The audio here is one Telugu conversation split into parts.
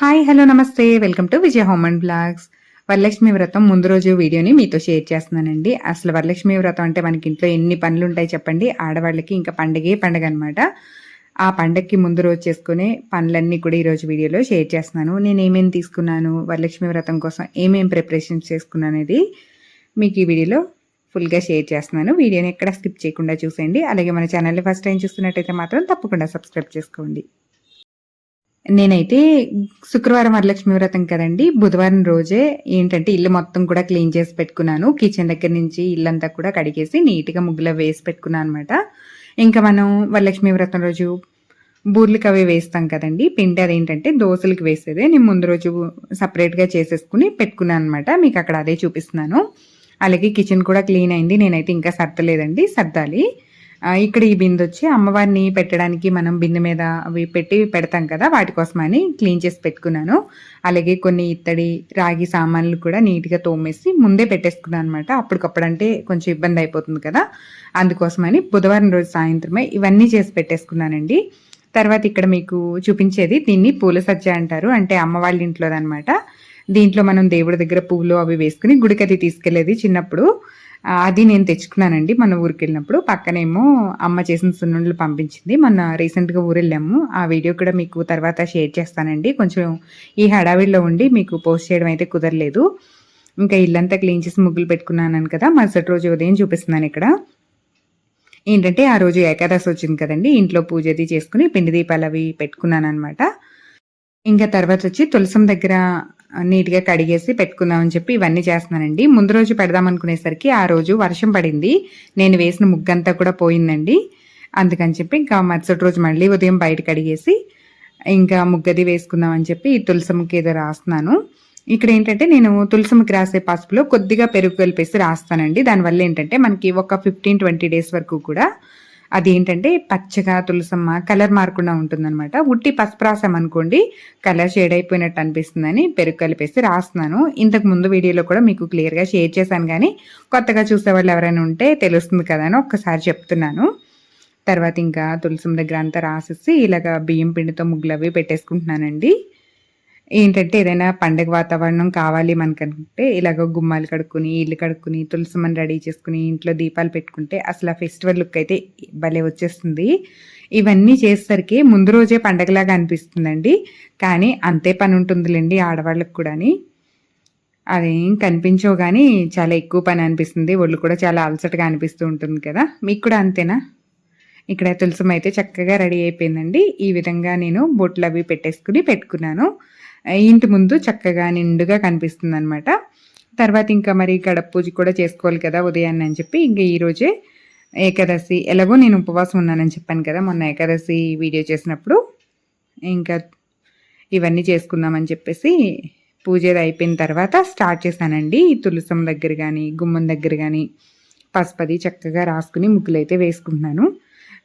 హాయ్ హలో నమస్తే. Welcome to Vijaya home and blogs Varalakshmi వ్రతం ముందు రోజు వీడియోని మీతో షేర్ చేస్తున్నానండి. అసలు వరలక్ష్మి వ్రతం అంటే మనకి ఇంట్లో ఎన్ని పనులు ఉంటాయి చెప్పండి. ఆడవాళ్ళకి ఇంకా పండగే పండగ అనమాట ఆ పండగకి ముందు రోజు చేసుకునే పనులన్నీ కూడా ఈరోజు వీడియోలో షేర్ చేస్తున్నాను. నేను ఏమేమి తీసుకున్నాను వరలక్ష్మి వ్రతం కోసం ఏమేమి ప్రిపరేషన్స్ చేసుకున్నాను అనేది మీకు ఈ వీడియోలో ఫుల్గా షేర్ చేస్తున్నాను. వీడియోని ఎక్కడ స్కిప్ చేయకుండా చూసేయండి. అలాగే మన ఛానల్ని ఫస్ట్ టైం చూస్తున్నట్టయితే మాత్రం తప్పకుండా సబ్స్క్రైబ్ చేసుకోండి. నేనైతే శుక్రవారం వరలక్ష్మి వ్రతం కదండి. బుధవారం రోజే ఏంటంటే ఇల్లు మొత్తం కూడా క్లీన్ చేసి పెట్టుకున్నాను. కిచెన్ దగ్గర నుంచి ఇల్లంతా కూడా కడిగేసి నీట్గా ముగ్గులో వేసి పెట్టుకున్నాను అనమాట ఇంకా మనం వరలక్ష్మి వ్రతం రోజు బూర్లకి అవి వేస్తాం కదండి. పిండి అదేంటంటే దోశలకి వేసేదే. నేను ముందు రోజు సపరేట్గా చేసేసుకుని పెట్టుకున్నాను అనమాట మీకు అక్కడ అదే చూపిస్తున్నాను. అలాగే కిచెన్ కూడా క్లీన్ అయింది. నేనైతే ఇంకా సర్దలేదండి. సర్దాలి. ఇక్కడ ఈ బిందె వచ్చి అమ్మవారిని పెట్టడానికి మనం బిందె మీద అవి పెట్టి పెడతాం కదా వాటి కోసమని క్లీన్ చేసి పెట్టుకున్నాను. అలాగే కొన్ని ఇత్తడి రాగి సామాన్లు కూడా నీట్గా తోమేసి ముందే పెట్టేసుకున్నాను అనమాట అప్పటికప్పుడు అంటే కొంచెం ఇబ్బంది అయిపోతుంది కదా అందుకోసమని బుధవారం రోజు సాయంత్రమే ఇవన్నీ చేసి పెట్టేసుకున్నానండి. తర్వాత ఇక్కడ మీకు చూపించేది దీన్ని పూల సజ్జ అంటారు అంటే అమ్మ వాళ్ళ ఇంట్లోదనమాట దీంట్లో మనం దేవుడి దగ్గర పూలు అవి వేసుకుని గుడికది తీసుకెళ్ళేది చిన్నప్పుడు. అది నేను తెచ్చుకున్నానండి. మన ఊరికి వెళ్ళినప్పుడు పక్కనేమో అమ్మ చేసిన సున్నుండలు పంపించింది. మొన్న రీసెంట్గా ఊరు వెళ్ళాము ఆ వీడియో కూడా మీకు తర్వాత షేర్ చేస్తానండి. కొంచెం ఈ హడావిడిలో ఉండి మీకు పోస్ట్ చేయడం అయితే కుదరలేదు. ఇంకా ఇల్లంతా క్లీన్ చేసి ముగ్గులు పెట్టుకున్నాను కదా మరుసటి రోజు ఉదయం చూపిస్తున్నాను ఇక్కడ. ఏంటంటే ఆ రోజు ఏకాదశి వచ్చింది కదండి. ఇంట్లో పూజ అది చేసుకుని పిండి దీపాలు అవి పెట్టుకున్నాను అనమాట ఇంకా తర్వాత వచ్చి తులసం దగ్గర నీట్గా కడిగేసి పెట్టుకుందామని చెప్పి ఇవన్నీ చేస్తున్నానండి. ముందు రోజు పెడదాం అనుకునేసరికి ఆ రోజు వర్షం పడింది. నేను వేసిన ముగ్గంతా కూడా పోయిందండి. అందుకని చెప్పి ఇంకా మరుసటి రోజు మళ్ళీ ఉదయం బయట కడిగేసి ఇంకా ముగ్గది వేసుకుందామని చెప్పి తులసముకి ఏదో రాస్తున్నాను. ఇక్కడ ఏంటంటే నేను తులసముకి రాసే పసుపులో కొద్దిగా పెరుగు కలిపేసి రాస్తానండి. దానివల్ల ఏంటంటే మనకి ఒక ఫిఫ్టీన్ ట్వంటీ డేస్ వరకు కూడా అది ఏంటంటే పచ్చగా తులసమ్మ కలర్ మారకుండా ఉంటుందన్నమాట. ఉట్టి పసుపు రాసామనుకోండి కలర్ షేడ్ అయిపోయినట్టు అనిపిస్తుందని పెరుగు కలిపేసి రాస్తున్నాను. ఇంతకు ముందు వీడియోలో కూడా మీకు క్లియర్గా షేర్ చేశాను కానీ కొత్తగా చూసే వాళ్ళు ఎవరైనా ఉంటే తెలుస్తుంది కదా అని ఒక్కసారి చెప్తున్నాను. తర్వాత ఇంకా తులసం దగ్గర అంతా రాసేసి ఇలాగ బియ్యం పిండితో ముగ్గులు అవి పెట్టేసుకుంటున్నానండి. ఏంటంటే ఏదైనా పండగ వాతావరణం కావాలి మనకంటే ఇలాగ గుమ్మాలు కడుక్కుని ఇల్లు కడుక్కుని తులసమని రెడీ చేసుకుని ఇంట్లో దీపాలు పెట్టుకుంటే అసలు ఆ ఫెస్టివల్ లుక్ అయితే భలే వచ్చేస్తుంది. ఇవన్నీ చేసేసరికి ముందు రోజే పండగలాగా అనిపిస్తుందండి. కానీ అంతే పని ఉంటుందిలేండి ఆడవాళ్ళకి కూడాని. అదేం కనిపించవు కానీ చాలా ఎక్కువ పని అనిపిస్తుంది. ఒళ్ళు కూడా చాలా అలసటగా అనిపిస్తూ ఉంటుంది కదా. మీకు కూడా అంతేనా? ఇక్కడ తులసం అయితే చక్కగా రెడీ అయిపోయిందండి. ఈ విధంగా నేను బొట్లు అవి పెట్టేసుకుని పెట్టుకున్నాను. ఇంటి ముందు చక్కగా నిండుగా కనిపిస్తుంది అనమాట తర్వాత ఇంకా మరి గడప పూజ కూడా చేసుకోవాలి కదా ఉదయాన్నే అని చెప్పి ఇంకా ఈరోజే ఏకాదశి ఎలాగో నేను ఉపవాసం ఉన్నానని చెప్పాను కదా మొన్న ఏకాదశి వీడియో చేసినప్పుడు ఇంకా ఇవన్నీ చేసుకుందామని చెప్పేసి పూజ అయిపోయిన తర్వాత స్టార్ట్ చేశానండి. తులసం దగ్గర కానీ గుమ్మం దగ్గర కానీ పసుపది చక్కగా రాసుకుని ముగ్గులు అయితే వేసుకుంటున్నాను.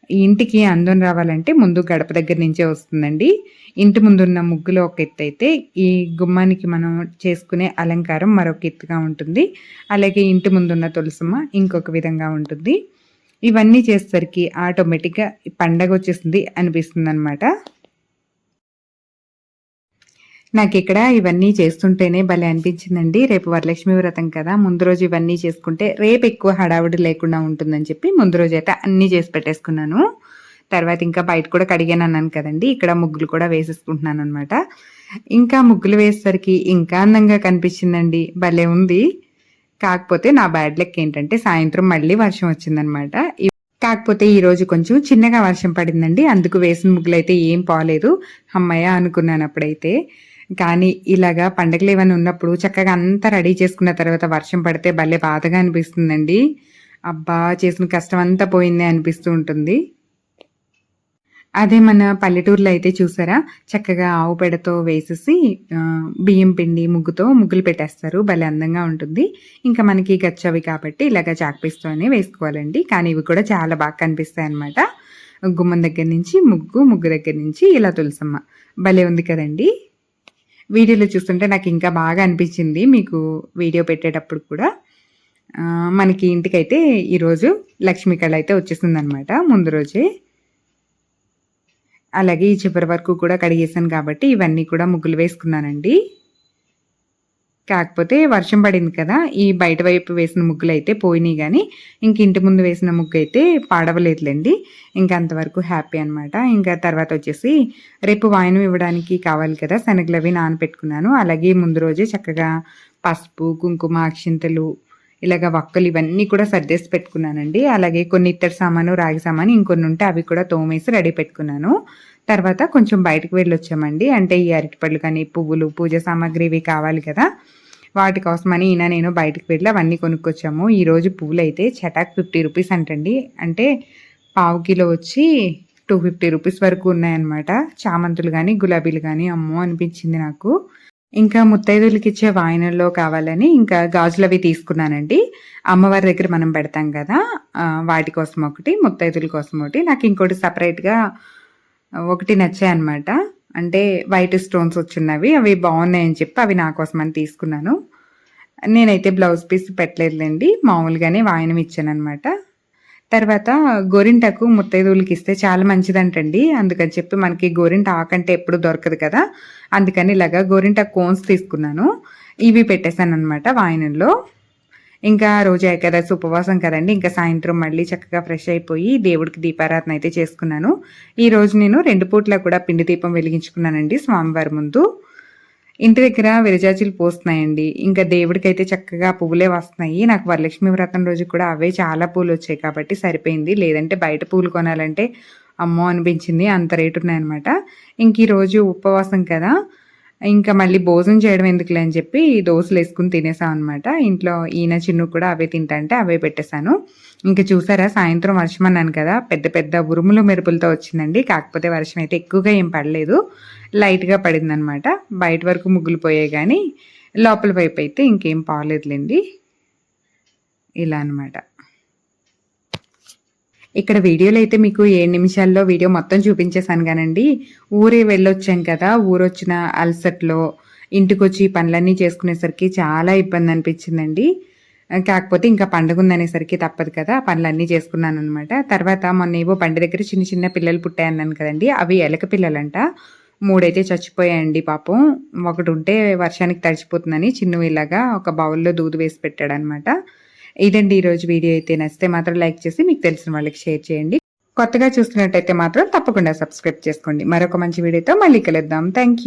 ఇంటికి అందం రావాలంటే ముందు గడప దగ్గర నుంచే వస్తుందండి. ఇంటి ముందున్న ముగ్గులో ఒక ఎత్తు అయితే ఈ గుమ్మానికి మనం చేసుకునే అలంకారం మరొక ఎత్తుగా ఉంటుంది. అలాగే ఇంటి ముందున్న తులసమ్మ ఇంకొక విధంగా ఉంటుంది. ఇవన్నీ చేసేసరికి ఆటోమేటిక్గా పండగ వచ్చేసింది అనిపిస్తుంది అనమాట నాకు ఇక్కడ ఇవన్నీ చేస్తుంటేనే భలే అనిపించిందండి. రేపు వరలక్ష్మి వ్రతం కదా ముందు రోజు ఇవన్నీ చేసుకుంటే రేపు ఎక్కువ హడావుడి లేకుండా ఉంటుందని చెప్పి ముందు రోజు అయితే అన్నీ చేసి పెట్టేసుకున్నాను. తర్వాత ఇంకా బయట కూడా కడిగాను అన్నాను కదండి ఇక్కడ ముగ్గులు కూడా వేసేసుకుంటున్నాను అనమాట ఇంకా ముగ్గులు వేసేసరికి ఇంకా అందంగా కనిపించిందండి భలే ఉంది. కాకపోతే నా బ్యాడ్ లెక్క ఏంటంటే సాయంత్రం మళ్ళీ వర్షం వచ్చిందనమాట కాకపోతే ఈ రోజు కొంచెం చిన్నగా వర్షం పడిందండి అందుకు వేసిన ముగ్గులు అయితే ఏం పోలేదు. అమ్మయ్య అనుకున్నాను అప్పుడైతే. కానీ ఇలాగా పండగలు ఏమైనా ఉన్నప్పుడు చక్కగా అంతా రెడీ చేసుకున్న తర్వాత వర్షం పడితే భలే బాధగా అనిపిస్తుందండి. అబ్బా చేసిన కష్టం అంతా పోయిందే అనిపిస్తూ ఉంటుంది. అదే మన పల్లెటూరులో అయితే చూసారా? చక్కగా ఆవు పెడతో వేసేసి బియ్యం పిండి ముగ్గుతో ముగ్గులు పెట్టేస్తారు. భలే అందంగా ఉంటుంది. ఇంకా మనకి గచ్చవి కాబట్టి ఇలాగ చాక్పీస్తోనే వేసుకోవాలండి. కానీ ఇవి కూడా చాలా బాగా కనిపిస్తాయి అనమాట గుమ్మం దగ్గర నుంచి ముగ్గు ముగ్గు దగ్గర నుంచి ఇలా తులసమ్మ. భలే ఉంది కదండి. వీడియోలో చూస్తుంటే నాకు ఇంకా బాగా అనిపించింది మీకు వీడియో పెట్టేటప్పుడు కూడా. మనకి ఇంటికైతే ఈరోజు లక్ష్మీ కళ అయితే వచ్చేసింది అనమాట ముందు రోజే. అలాగే ఈ చివరి వరకు కూడా కడిగేసాను కాబట్టి ఇవన్నీ కూడా ముగ్గులు వేసుకున్నానండి. కాకపోతే వర్షం పడింది కదా ఈ బయట వైపు వేసిన ముగ్గులు అయితే పోయినాయి కానీ ఇంక ఇంటి ముందు వేసిన ముగ్గు అయితే పాడవలేదులేండి. ఇంకా అంతవరకు హ్యాపీ అనమాట ఇంకా తర్వాత వచ్చేసి రేపు వాయనం ఇవ్వడానికి కావాలి కదా శనగలు అవి నానపెట్టుకున్నాను. అలాగే ముందు రోజే చక్కగా పసుపు కుంకుమ అక్షింతలు ఇలాగ వక్కలు ఇవన్నీ కూడా సర్దేసి పెట్టుకున్నానండి. అలాగే కొన్ని ఇత్తడి సామాను రాగి సామాను ఇంకొన్ని ఉంటే అవి కూడా తోమేసి రెడీ పెట్టుకున్నాను. తర్వాత కొంచెం బయటకు వెళ్ళి వచ్చామండి అంటే ఈ అరటిపళ్ళు కానీ పువ్వులు పూజ సామాగ్రి ఇవి కావాలి కదా. వాటి కోసమని ఈయన నేను బయటకు వెళ్ళి అవన్నీ కొనుక్కొచ్చాము. ఈరోజు పువ్వులు అయితే చటాక్ ఫిఫ్టీ రూపీస్ అంటండి. అంటే పావు కిలో వచ్చి టూ ఫిఫ్టీ రూపీస్ వరకు ఉన్నాయన్నమాట. చామంతులు కానీ గులాబీలు కానీ అమ్మో అనిపించింది నాకు. ఇంకా ముత్తైదులకి ఇచ్చే వాయినల్లో కావాలని ఇంకా గాజులు అవి తీసుకున్నానండి. అమ్మవారి దగ్గర మనం పెడతాం కదా వాటి కోసం ఒకటి ముత్తైదుల కోసం ఒకటి. నాకు ఇంకోటి సపరేట్గా ఒకటి నచ్చాయన్నమాట అంటే వైట్ స్టోన్స్ వచ్చినవి అవి బాగున్నాయని చెప్పి అవి నా కోసం అని తీసుకున్నాను. నేనైతే బ్లౌజ్ పీస్ పెట్టలేదులేండి మామూలుగానే వాయనం ఇచ్చాను అనమాట తర్వాత గోరింటకు ముత్తైదువులకి ఇస్తే చాలా మంచిదంటండి. అందుకని చెప్పి మనకి గోరింట ఆకంటే ఎప్పుడు దొరకదు కదా. అందుకని ఇలాగా గోరింట కోన్స్ తీసుకున్నాను. ఇవి పెట్టేశాను అనమాట వాయనంలో. ఇంకా రోజు ఏకాదశి ఉపవాసం కదండి. ఇంకా సాయంత్రం మళ్ళీ చక్కగా ఫ్రెష్ అయిపోయి దేవుడికి దీపారాధన అయితే చేసుకున్నాను. ఈ రోజు నేను రెండు పూట్ల కూడా పిండి దీపం వెలిగించుకున్నానండి స్వామివారి ముందు. ఇంటి దగ్గర విరజాజులు పోస్తున్నాయండి. ఇంకా దేవుడికైతే చక్కగా పువ్వులే వస్తున్నాయి. నాకు వరలక్ష్మి వ్రతం రోజు కూడా అవే చాలా పూలు వచ్చాయి కాబట్టి సరిపోయింది. లేదంటే బయట పూలు కొనాలంటే అమ్మో అనిపించింది. అంత రేటు ఉన్నాయన్నమాట ఇంక ఈరోజు ఉపవాసం కదా. ఇంకా మళ్ళీ భోజనం చేయడం ఎందుకులే అని చెప్పి దోశలు వేసుకుని తినేసాం అనమాట ఇంట్లో ఈయన చిన్ను కూడా అవే తింటా అవే పెట్టేశాను. ఇంకా చూసారా సాయంత్రం వర్షం అన్నాను కదా పెద్ద పెద్ద ఉరుములు మెరుపులతో వచ్చిందండి. కాకపోతే వర్షం అయితే ఎక్కువగా ఏం పడలేదు. లైట్గా పడిందనమాట బయట వరకు ముగ్గులు పోయాయి కానీ లోపల వైపు అయితే ఇంకేం పాలేదులేండి. ఇలా అనమాట ఇక్కడ వీడియోలో అయితే మీకు ఏడు నిమిషాల్లో వీడియో మొత్తం చూపించేశాను కానండి. ఊరే వెళ్ళొచ్చాం కదా ఊరొచ్చిన అలసట్లో ఇంటికొచ్చి పనులన్నీ చేసుకునేసరికి చాలా ఇబ్బంది అనిపించిందండి. కాకపోతే ఇంకా పండుగ ఉందనేసరికి తప్పదు కదా పనులన్నీ చేసుకున్నాను అనమాట తర్వాత మొన్న ఏవో బండి దగ్గర చిన్న చిన్న పిల్లలు పుట్టాయన్నాను కదండి అవి ఎలక పిల్లలంట. మూడైతే చచ్చిపోయాయండి పాపం. ఒకటి ఉంటే వర్షానికి తడిచిపోతుందని చిన్న ఇలాగా ఒక బౌల్లో దూదు వేసి పెట్టాడనమాట ఇదండి ఈరోజు వీడియో. అయితే నచ్చితే మాత్రం లైక్ చేసి మీకు తెలిసిన వాళ్ళకి షేర్ చేయండి. కొత్తగా చూస్తున్నట్టయితే మాత్రం తప్పకుండా సబ్స్క్రైబ్ చేసుకోండి. మరొక మంచి వీడియోతో మళ్ళీ కలుద్దాం. థ్యాంక్